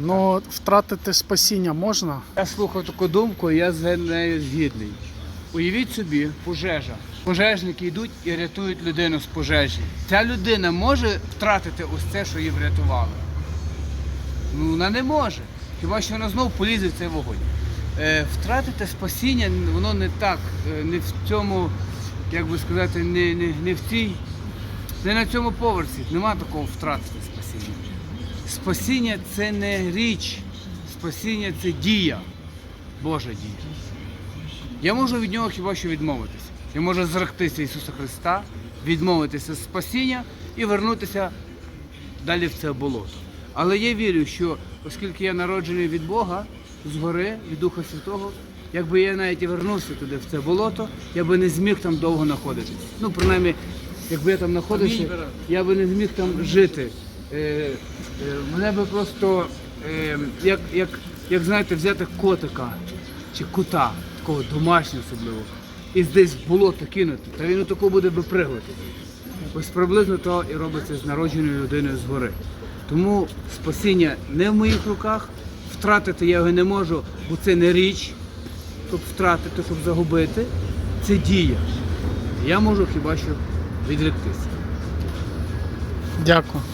Ну, втратити спасіння можна? Я слухав таку думку, я з нею згідний. Уявіть собі, пожежа. Пожежники йдуть і рятують людину з пожежі. Ця людина може втратити ось це, що її врятували. Ну, вона не може. Хіба що вона знову полізе в цей вогонь. Е, втратити спасіння, воно не так, е, не в цьому, як би сказати, не, не, не в цій, не на цьому поверсі. Нема такого втратити спасіння. Спасіння це не річ, спасіння це дія, Божа дія. Я можу від нього хіба що відмовитися. Я можу зректися Ісуса Христа, відмовитися з спасіння і вернутися далі в це болото. Але я вірю, що оскільки я народжений від Бога, згори, від Духа Святого, якби я навіть і вернувся туди в це болото, я би не зміг там довго знаходитися. Ну, принаймні, якби я там знаходився, я би не зміг там жити. Е, е, мене би просто, е, як, як, як знаєте, взяти котика чи кота, такого домашнього особливо, і десь болото кинути, та він отако буде би приглати. Ось приблизно то і робиться з народженою людиною згори. Тому спасіння не в моїх руках, втратити я його не можу, бо це не річ, щоб втратити, щоб загубити. Це дія. Я можу хіба що відректися. Дякую.